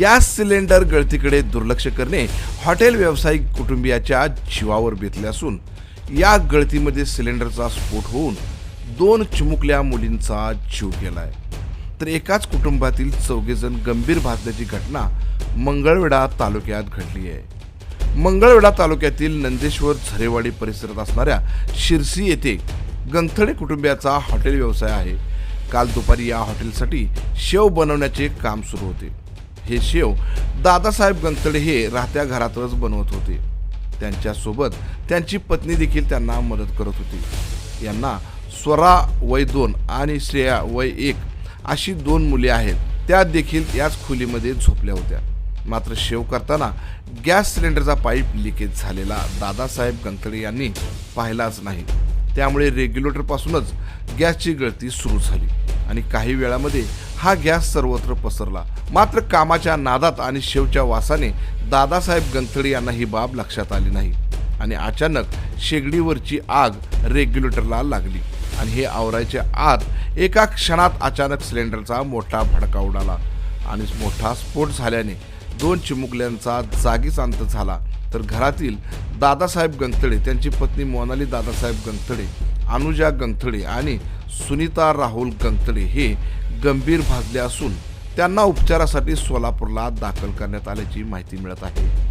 Gas cylinder गळतीकडे दुर्लक्ष करणे hotel व्यावसायिक कुटुंबियाच्या जीवावर बेतले असून या गळतीमध्ये सिलेंडरचा स्फोट होऊन दोन चिमुकल्या मुलींचा जीव गेलाय. तर एकाच कुटुंबातील चौघेजण गंभीर भाजल्याची घटना मंगळवेढा तालुक्यात घडली आहे. मंगळवेढा तालुक्यातील नंदेश्वर झरेवाडी परिसरात असणाऱ्या शिरसी येथे गंथडे कुटुंबियाचा हॉटेल व्यवसाय आहे. काल दुपारी या हॉटेलसाठी शेव बनवण्याचे काम सुरू होते. हे शेव दादासाहेब गंतडे हे राहत्या घरातच बनवत होते. त्यांच्यासोबत त्यांची पत्नी देखील त्यांना मदत करत होती. यांना स्वरा वय दोन आणि श्रेया वय एक अशी दोन मुले आहेत. त्या देखील याच खोलीमध्ये झोपल्या होत्या. मात्र शेव करताना गॅस सिलेंडरचा पाईप लिकेज झालेला दादासाहेब गंतडे यांनी पाहिलाच नाही. त्यामुळे रेग्युलेटरपासूनच गॅसची गळती सुरू झाली. आणि काही वेळामध्ये हा गॅस सर्वत्र पसरला. मात्र कामाच्या नादात आणि शेवच्या वासाने दादासाहेब गंतडे यांना ही बाब लक्षात आली नाही आणि अचानक शेगडीवरची आग रेग्युलेटरला लागली आणि हे आवरायच्या आत एका क्षणात अचानक सिलेंडरचा मोठा भडका उडाला आणि मोठा स्फोट झाल्याने दोन चिमुकल्यांचा जागीच अंत झाला. तर घरातील दादासाहेब गंगतडे त्यांची पत्नी मोनाली दादासाहेब गंगतडे अनुजा गंगतडे आणि सुनीता राहुल गंगतडे हे गंभीर भाजले असून त्यांना उपचारासाठी सोलापूरला दाखल करण्यात आल्याची माहिती मिळत आहे.